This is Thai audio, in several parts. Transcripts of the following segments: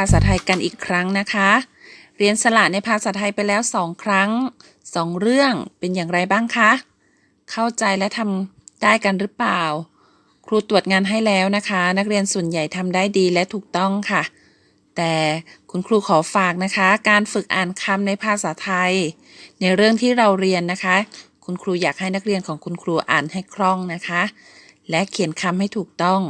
าภาษาไทยกันอีกครั้งนะคะ เรียนสระในภาษาไทยไปแล้วสองครั้งสองเรื่องเป็นอย่างไรบ้างคะ เข้าใจและทำได้กันหรือเปล่า ครูตรวจงานให้แล้วนะคะ นักเรียนส่วนใหญ่ทำได้ดีและถูกต้องค่ะ แต่คุณครูขอฝากนะคะ การฝึกอ่านคำในภาษาไทย ในเรื่องที่เราเรียนนะคะ คุณครูอยากให้นักเรียนของคุณครูอ่านให้คล่องนะคะ และเขียนคำให้ถูกต้อง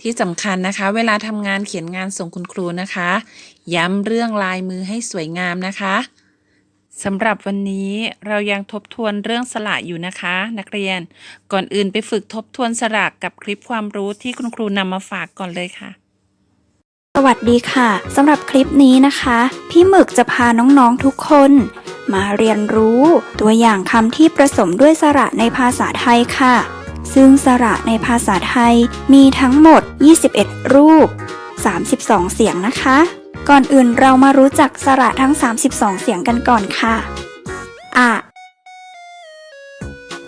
ที่สำคัญนะคะ เวลาทำงานเขียนงานส่งคุณครูนะคะ ย้ำเรื่องลายมือให้สวยงามนะคะสำหรับวันนี้เรายังทบทวนเรื่องสระอยู่นะคะ นักเรียนก่อนอื่นไปฝึกทบทวนสระกับคลิปความรู้ที่คุณครูนำมาฝากก่อนเลยค่ะ สวัสดีค่ะสำหรับคลิปนี้นะคะ พี่หมึกจะพาน้องๆทุกคน มาเรียนรู้ตัวอย่างคำที่ผสมด้วยสระในภาษาไทยค่ะ ซึ่งสระในภาษาไทยมีทั้งหมด 21 รูป 32 เสียงนะคะ ก่อนอื่นเรามารู้จักสระทั้ง 32 เสียงกันก่อนค่ะ อะ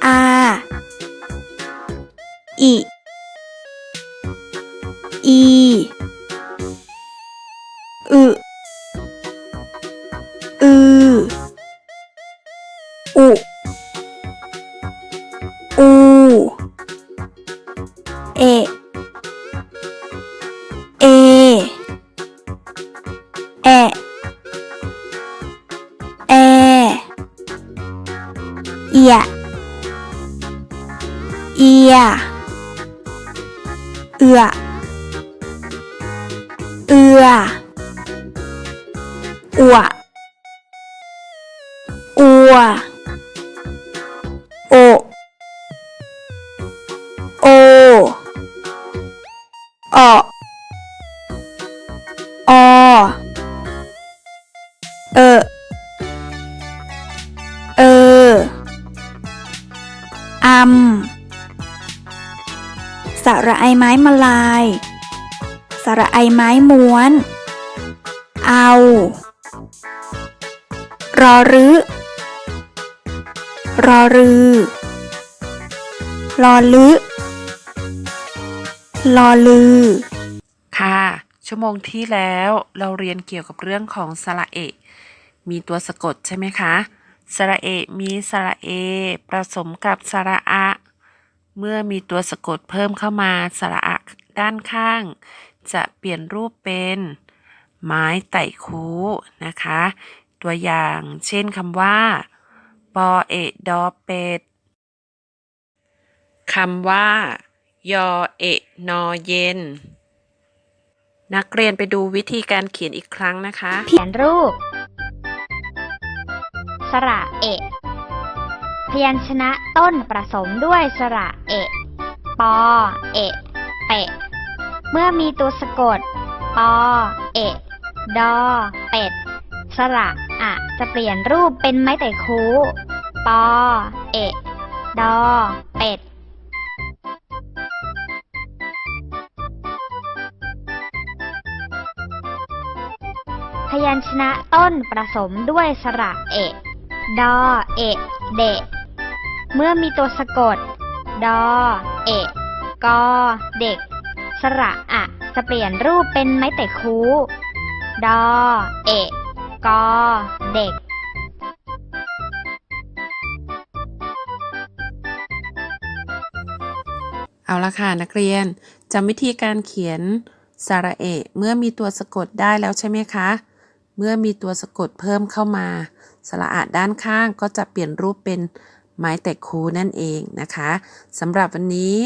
อา อิอี เอ เอ แอ แอ เอีย เอีย เอือ เอือ อัว อัว เออ เออ อัมสระไอไม้มาลาย สระไอไม้ม้วน เอา รอรึรอรือ รอลึรอลือ ค่ะ ชั่วโมงที่แล้วเราเรียนเกี่ยวกับเรื่องของสระเอะ มีตัวสะกดใช่ไหมคะสระเอ มีสระเอ ผสมกับสระอะ เมื่อมีตัวสะกดเพิ่มเข้ามาสระอะด้านข้าง จะเปลี่ยนรูปเป็น ไม้ไต่คูนะคะ ตัวอย่างเช่นคำว่า ปอเอดอเป็ดคำว่า ยอเอนอเย็น นักเรียนไปดูวิธีการเขียนอีกครั้งนะคะ เขียนรูป สระเอะพยัญชนะต้นประสมด้วยสระเอะปอ เอะ เปะ เมื่อมีตัวสะกด ปอ เอะ ดอ เป็ด สระอะจะเปลี่ยนรูปเป็นไม้แต่คูปอ เอะ ดอ เป็ดพยัญชนะต้นประสมด้วยสระเอะ ดอ เอะ เดะ เมื่อมีตัวสะกด ดอ เอะ กอ เด็ก สระอะจะเปลี่ยนรูปเป็นไม้แต่คู ดอ เอะ กอ เด็กเอาละค่ะนักเรียนจำวิธีการเขียนสระเอะเมื่อมีตัวสะกดได้แล้วใช่ไหมคะ เมื่อมีตัวสะกดเพิ่มเข้ามาสระอะด้านข้างก็จะเปลี่ยนรูปเป็นไม้แต่คูนั่นเองนะคะสำหรับวันนี้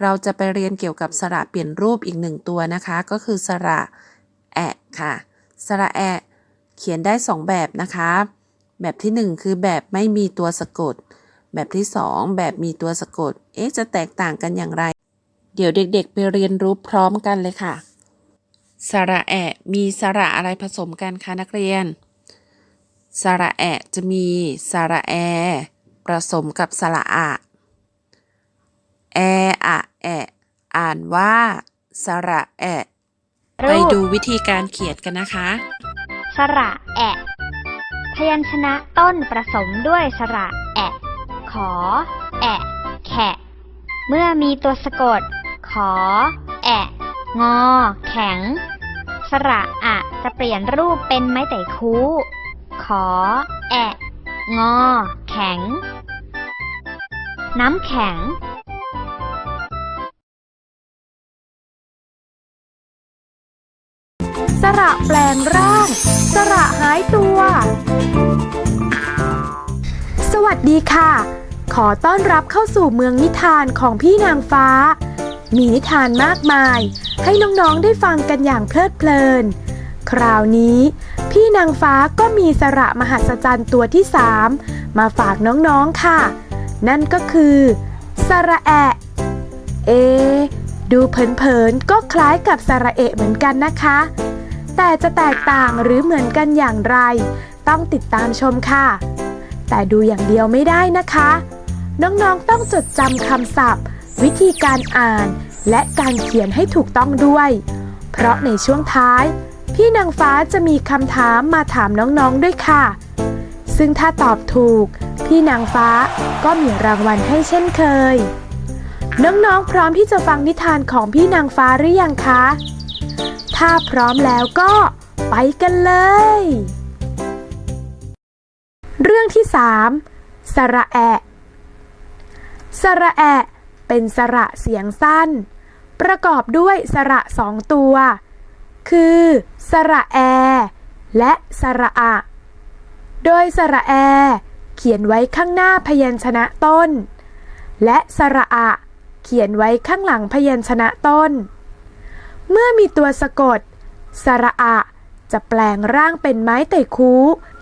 เราจะไปเรียนเกี่ยวกับสระเปลี่ยนรูปอีกหนึ่งตัวนะคะ ก็คือสระแอะค่ะ สระแอะเขียนได้สองแบบนะคะ แบบที่หนึ่งคือแบบไม่มีตัวสะกด แบบที่สองแบบมีตัวสะกด เอ๊ะจะแตกต่างกันอย่างไร เดี๋ยวเด็กๆ ไปเรียนรู้พร้อมกันเลยค่ะ สระแอะมีสระอะไรผสมกันคะนักเรียน สระแอะจะมีสระแอผสมกับสระอะแออะแอะอ่านว่าสระแอะรูปไปดูวิธีการเขียนกันนะคะ สระแอะพยัญชนะต้นประสมด้วยสระแอะขอ แอะแขะเมื่อมีตัวสะกด ขอ แอะแงอ แข็ง สระอะจะเปลี่ยนรูปเป็นไม้ไต่คู ขอ แอะ งอ แข็ง น้ำแข็งสระแปลงร่าง สระหายตัว สวัสดีค่ะ ขอต้อนรับเข้าสู่เมืองนิทานของพี่นางฟ้า มีนิทานมากมาย ให้น้องๆได้ฟังกันอย่างเพลิดเพลิน คราวนี้ พี่นางฟ้าก็มีสระมหัศจรรย์ตัวที่สามมาฝากน้องๆค่ะ นั่นก็คือสระแอะ เอ ดูเผินๆก็คล้ายกับสระเอะเหมือนกันนะคะ แต่จะแตกต่างหรือเหมือนกันอย่างไร ต้องติดตามชมค่ะ แต่ดูอย่างเดียวไม่ได้นะคะ น้องๆต้องจดจำคำศัพท์ วิธีการอ่าน และการเขียนให้ถูกต้องด้วย เพราะในช่วงท้ายพี่นางฟ้าจะมีคำถามมาถามน้องๆด้วยค่ะ ซึ่งถ้าตอบถูก พี่นางฟ้าก็มีรางวัลให้เช่นเคย น้องๆพร้อมที่จะฟังนิทานของพี่นางฟ้าหรือยังคะ ถ้าพร้อมแล้วก็ไปกันเลย เรื่องที่3สระแอะสระแอะเป็นสระเสียงสั้น ประกอบด้วยสระสองตัว คือ สระแอ และสระอะ โดยสระแอ เขียนไว้ข้างหน้าพยัญชนะต้น และสระอะ เขียนไว้ข้างหลังพยัญชนะต้น เมื่อมีตัวสะกด สระอะ จะแปลงร่างเป็นไม้ไต่คู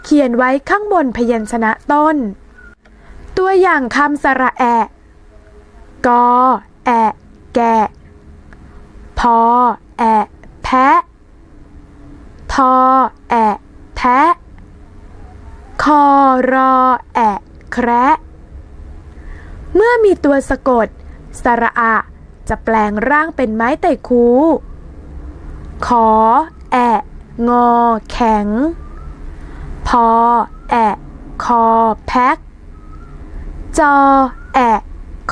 เขียนไว้ข้างบนพยัญชนะต้น ตัวอย่างคำสระแอะกอแอะ แกะ พอ แอะ แพะ ทอแอะแทะคอรอแอะแคระเมื่อมีตัวสะกด สระอะ จะแปลงร่างเป็นไม้ไต่คู ขอ แอะ งอ แข็ง พอ แอะ คอ แพ็กจอ แอะ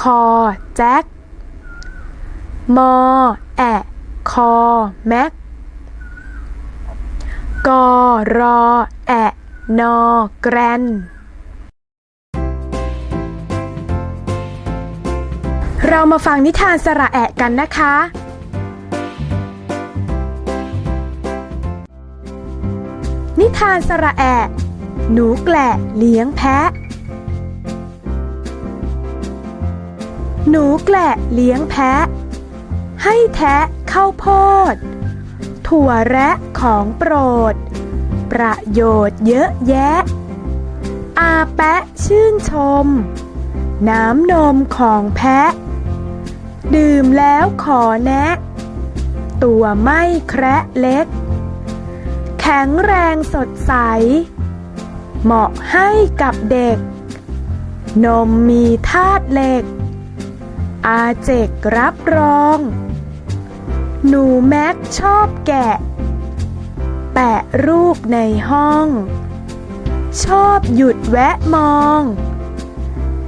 คอ แจ็คมอ แอะ คอ แม็ก กอรอ แอะนอแกรน เรามาฟังนิทานสระแอะกันนะคะ นิทานสระแอะหนูแกละเลี้ยงแพะ หนูแกละเลี้ยงแพะ ให้แทะข้าวโพด ถั่วแระ ของโปรด ประโยชน์เยอะแยะ อาแปะชื่นชม น้ำนมของแพะ ดื่มแล้วขอแนะ ตัวไม่แคระเล็ก แข็งแรงสดใส เหมาะให้กับเด็ก นมมีธาตุเหล็ก อาเจกรับรองหนูแม็กชอบแกะ แปะรูปในห้อง ชอบหยุดแวะมอง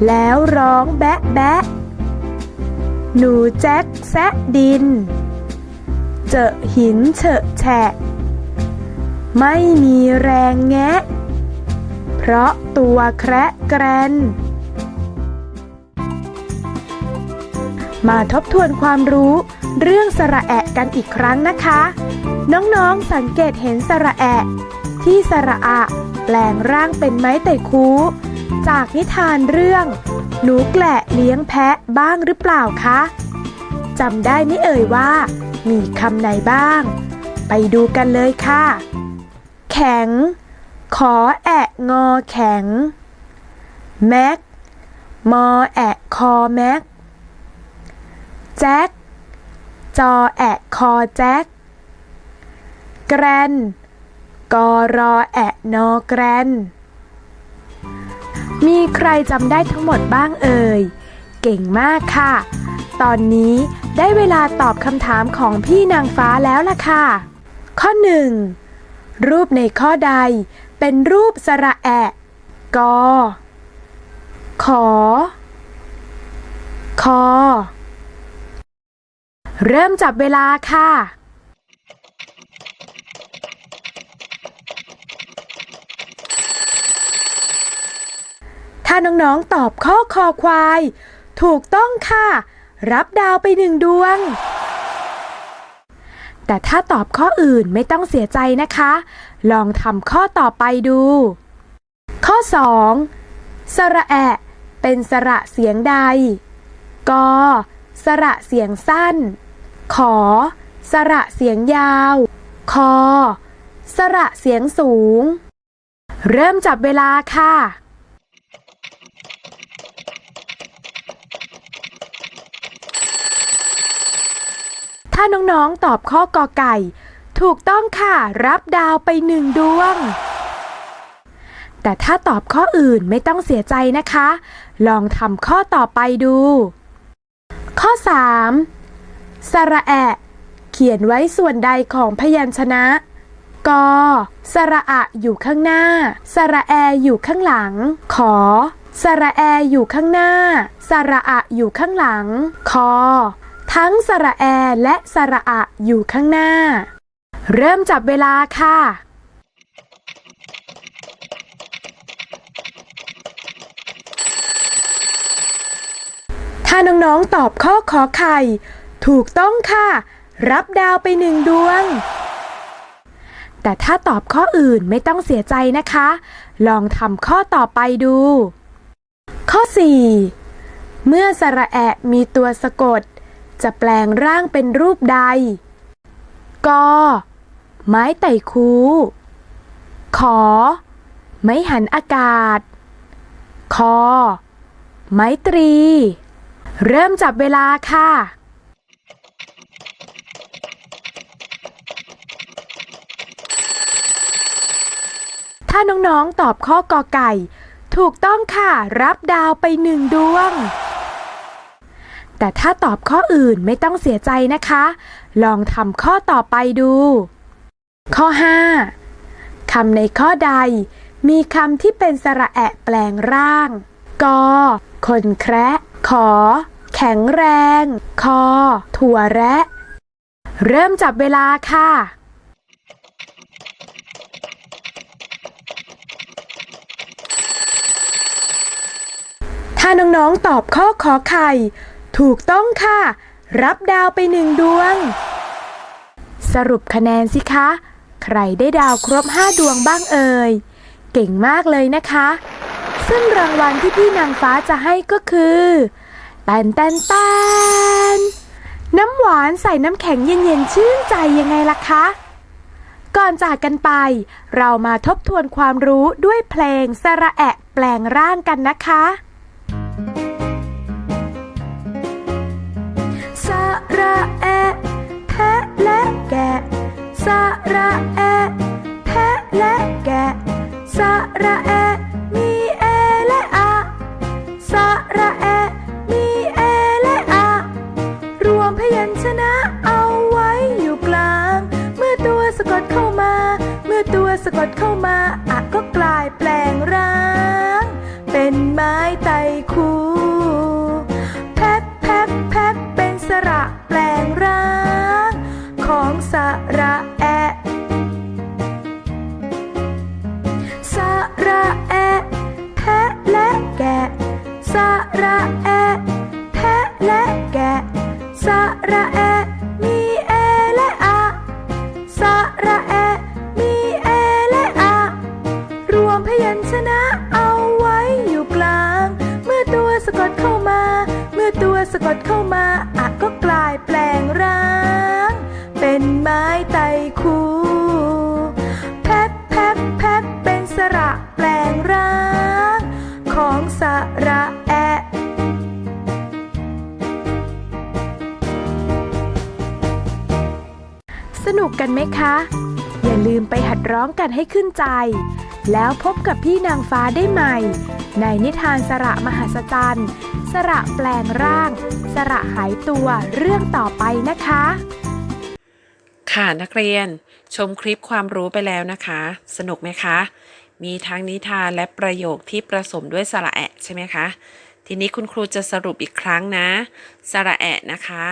แล้วร้องแบะแบะ หนูแจ็คแซะดิน เจอหินเฉอะแฉะ ไม่มีแรงแงะ เพราะตัวแคระแกรนมาทบทวนความรู้ เรื่องสระแอะกันอีกครั้งนะคะ น้องๆสังเกตเห็นสระแอะที่สระอะแปลงร่างเป็นไม้ไต่คูจากนิทานเรื่อง หนูแกละเลี้ยงแพะบ้างหรือเปล่าคะจำได้ไม่เอ่ยว่า มีคำไหนบ้าง ไปดูกันเลยค่ะ แข็ง ขอแอะงอแข็ง แม็ก มอแอะคอแม็ก แจ็ค จอแอะคอแจ็คแกรนกอรอแอะนอแกรนมีใครจำได้ทั้งหมดบ้างเอ่ย เก่งมากค่ะ ตอนนี้ได้เวลาตอบคำถามของพี่นางฟ้าแล้วล่ะค่ะ ข้อ 1. รูปในข้อใด เป็นรูปสระแอะกอขอ คอ เริ่มจับเวลาค่ะ ถ้าน้องๆตอบข้อคอควาย ถูกต้องค่ะ รับดาวไปหนึ่งดวง แต่ถ้าตอบข้ออื่นไม่ต้องเสียใจนะคะ ลองทำข้อต่อไปดู ข้อ 2 สระแอะ เป็นสระเสียงใดกสระเสียงสั้น ขอ สระเสียงยาว คอ สระเสียงสูง เริ่มจับเวลาค่ะ ถ้าน้องๆตอบข้อกอไก่ ถูกต้องค่ะ รับดาวไปหนึ่งดวง แต่ถ้าตอบข้ออื่นไม่ต้องเสียใจนะคะ ลองทำข้อต่อไปดู ข้อ 3 สระแอะ เขียนไว้ส่วนใดของพยัญชนะ ก สระอะอยู่ข้างหน้า สระแออยู่ข้างหลัง ขอ สระแออยู่ข้างหน้า สระอะอยู่ข้างหลัง คอ ทั้งสระแอและสระอะอยู่ข้างหน้า เริ่มจับเวลาค่ะถ้าน้อง ๆ ตอบข้อขอไข่ ถูกต้องค่ะ รับดาวไปหนึ่งดวง แต่ถ้าตอบข้ออื่นไม่ต้องเสียใจนะคะ ลองทำข้อต่อไปดู ข้อ 4 เมื่อสระแอะมีตัวสะกด จะแปลงร่างเป็นรูปใดกไม้ไต่คูขอ ไม้หันอากาศ คอ ไม้ตรี เริ่มจับเวลาค่ะ น้องๆ ตอบข้อกอไก่ ถูกต้องค่ะ รับดาวไปหนึ่งดวง แต่ถ้าตอบข้ออื่นไม่ต้องเสียใจนะคะ ลองทำข้อต่อไปดู ข้อ 5 คำในข้อใด มีคำที่เป็นสระแอะแปลงร่างกอคนแคระขอ แข็งแรง คอ ถั่วแระ เริ่มจับเวลาค่ะ ถ้าน้องๆตอบข้อขอไข่ ถูกต้องค่ะ รับดาวไปหนึ่งดวง สรุปคะแนนสิคะ ใครได้ดาวครบ5ดวงบ้างเอ่ย เก่งมากเลยนะคะ ซึ่งรางวัลที่พี่นางฟ้าจะให้ก็คือแตนแตนแตนน้ำหวานใส่น้ำแข็งเย็นๆชื่นใจยังไงล่ะคะ ก่อนจากกันไป เรามาทบทวนความรู้ด้วยเพลงสระแอะแปลงร่างกันนะคะ ระแอะแพะและแกะ สระแอะแพะและแกะ สระแอะมีเอและอะ สระแอะมีเอและอะ รวมพยัญชนะเอาไว้อยู่กลาง เมื่อตัวสะกดเข้ามา เมื่อตัวสะกดเข้ามา ดเข้ามาอะก็กลายแปลงร่าง เป็นไม้ไตคูแพบแพบแพบเป็นสระแปลงร่าง ของสระแอะสนุกกันไหมคะ อย่าลืมไปหัดร้องกันให้ขึ้นใจ แล้วพบกับพี่นางฟ้าได้ใหม่ ในนิทานสระมหัศจรรย์ สระแปลงร่าง สระหายตัวเรื่องต่อไปนะคะ ค่ะนักเรียน ชมคลิปความรู้ไปแล้วนะคะ สนุกไหมคะ มีทั้งนิทานและประโยคที่ผสมด้วยสระแอะใช่ไหมคะ ทีนี้คุณครูจะสรุปอีกครั้งนะ สระแอะนะคะ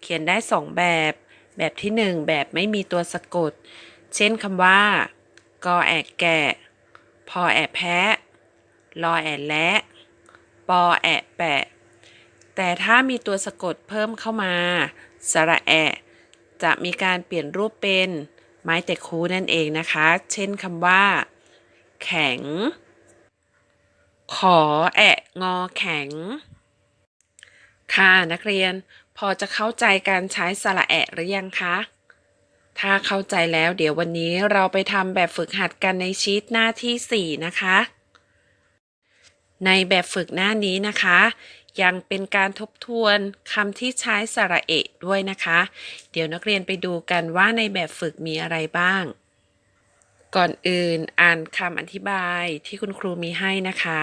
เขียนได้สองแบบ แบบที่หนึ่งแบบไม่มีตัวสะกด เช่นคำว่ากอแอกแกะ พอแอะแพะรอแอะและ ปอแอะแปะ แต่ถ้ามีตัวสะกดเพิ่มเข้ามา สระแอะ จะมีการเปลี่ยนรูปเป็น ไม้แต่คูนั่นเองนะคะ เช่นคำว่า แข็ง ขอแอะงอแข็ง ค่ะนักเรียนพอจะเข้าใจการใช้สระแอะหรือยังคะ ถ้าเข้าใจแล้วเดี๋ยววันนี้เราไปทำแบบฝึกหัดกันในชีตหน้าที่ 4 นะคะ ในแบบฝึกหน้านี้นะคะ ยังเป็นการทบทวนคำที่ใช้สระเอะด้วยนะคะ เดี๋ยวนักเรียนไปดูกันว่าในแบบฝึกมีอะไรบ้าง ก่อนอื่นอ่านคำอธิบายที่คุณครูมีให้นะคะ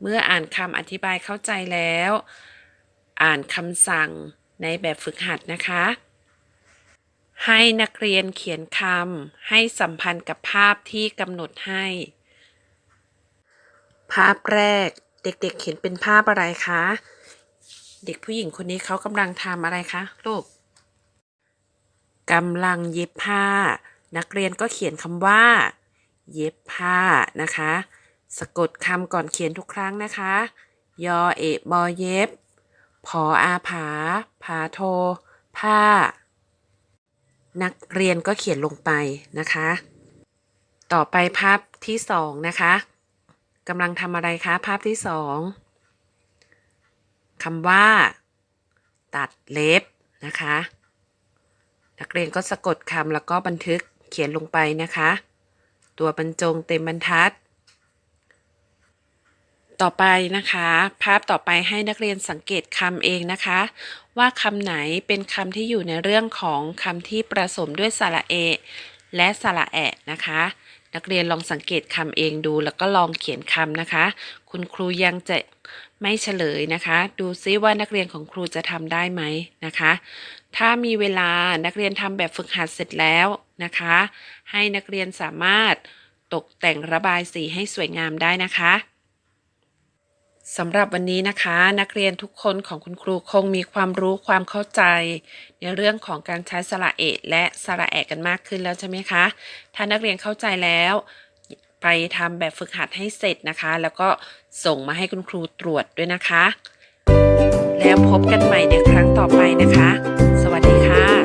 เมื่ออ่านคำอธิบายเข้าใจแล้ว อ่านคำสั่งในแบบฝึกหัดนะคะ ให้นักเรียนเขียนคำให้สัมพันธ์กับภาพที่กำหนดให้ ภาพแรกเด็กๆเขียนเป็นภาพอะไรคะ เด็กผู้หญิงคนนี้เขากำลังทำอะไรคะลูกกำลังเย็บผ้า นักเรียนก็เขียนคำว่า เย็บผ้านะคะ สะกดคำก่อนเขียนทุกครั้งนะคะ ยอเอบอเย็บ พออาผาผาโท ผ้า นักเรียนก็เขียนลงไปนะคะ ต่อไปภาพที่สองนะคะกำลังทำอะไรคะภาพที่สองคำว่า ตัดเล็บนะคะ นักเรียนก็สะกดคำแล้วก็บันทึกเขียนลงไปนะคะ ตัวบรรจงเต็มบรรทัด ต่อไปนะคะ ภาพต่อไปให้นักเรียนสังเกตคำเองนะคะ ว่าคำไหนเป็นคำที่อยู่ในเรื่องของคำที่ประสมด้วยสระเอ และสระแอะนะคะ นักเรียนลองสังเกตคำเองดูแล้วก็ลองเขียนคำนะคะ คุณครูยังจะไม่เฉลยนะคะ ดูซิว่านักเรียนของครูจะทำได้ไหมนะคะ ถ้ามีเวลานักเรียนทำแบบฝึกหัดเสร็จแล้วนะคะ ให้นักเรียนสามารถตกแต่งระบายสีให้สวยงามได้นะคะ สำหรับวันนี้นะคะ นักเรียนทุกคนของคุณครูคงมีความรู้ความเข้าใจ ในเรื่องของการใช้สระเอและสระแอะกันมากขึ้นแล้วใช่ไหมคะ ถ้านักเรียนเข้าใจแล้ว ไปทำแบบฝึกหัดให้เสร็จนะคะ แล้วก็ส่งมาให้คุณครูตรวจด้วยนะคะ แล้วพบกันใหม่ในครั้งต่อไปนะคะ สวัสดีค่ะ